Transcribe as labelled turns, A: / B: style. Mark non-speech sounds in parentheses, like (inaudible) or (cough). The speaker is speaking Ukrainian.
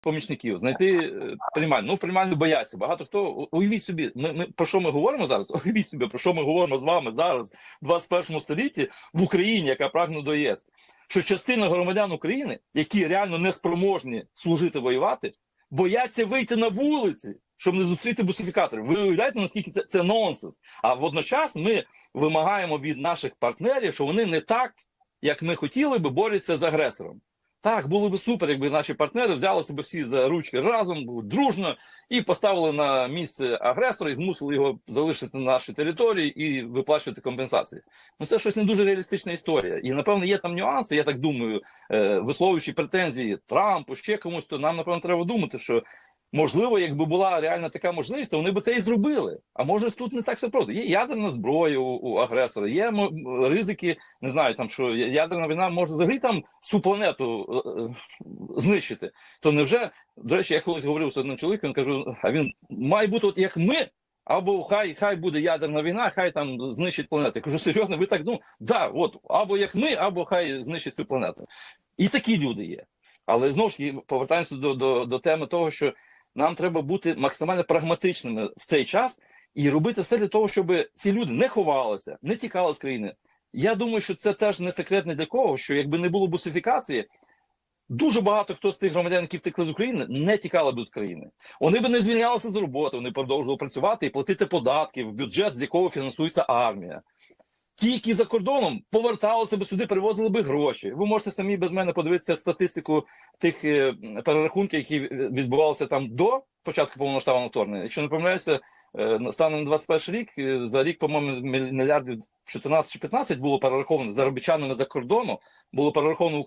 A: помічників, знайти е, приймальну. Ну, приймальну бояться. Багато хто уявіть собі, ми, ми про що ми говоримо зараз? (laughs) Уявіть собі, про що ми говоримо з вами зараз, в 21 столітті в Україні, яка прагне до ЄС. Що частина громадян України, які реально не спроможні служити воювати, бояться вийти на вулиці, щоб не зустріти бусифікаторів. Ви уявляєте, наскільки це, це нонсенс? А водночас ми вимагаємо від наших партнерів, що вони не так, як ми хотіли би, борються з агресором. Так, було б супер, якби наші партнери взяли себе всі за ручки разом, дружно і поставили на місце агресора і змусили його залишити на нашій території і виплачувати компенсації. Ну це щось не дуже реалістична історія. І напевно є там нюанси. Я так думаю, е, висловлюючи претензії Трампу, ще комусь, то нам напевно треба думати, що можливо, якби була реальна така можливість, то вони б це і зробили. А може тут не так все просто. Є ядерна зброя у, у агресора, є ризики, не знаю, там що ядерна війна може взагалі там всю планету е, е, знищити. То невже, до речі, я колись говорив з одним чоловіком, кажу, а він має бути от як ми. Або хай хай буде ядерна війна, хай там знищить планету. Я кажу, серйозно, ви так ну да, от або як ми, або хай знищить цю планету. І такі люди є. Але знову ж повертаємося до, до, до теми того, що нам треба бути максимально прагматичними в цей час і робити все для того, щоб ці люди не ховалися, не тікали з країни. Я думаю, що це теж не секрет ні для кого, що якби не було бусифікації, дуже багато хто з тих громадян, які втекли з України, не тікали б з країни. Вони б не звільнялися з роботи, вони продовжували працювати і платити податки в бюджет, з якого фінансується армія. Ті, які за кордоном поверталися б сюди, привозили би гроші. Ви можете самі без мене подивитися статистику тих е, перерахунків, які відбувалися там до початку повномасштабного вторгнення. Якщо не помиляюся, е, станом на 21 рік, е, за рік, по-моєму, мільярдів 14 чи 15 було перераховано заробітчанами за кордону, було перераховано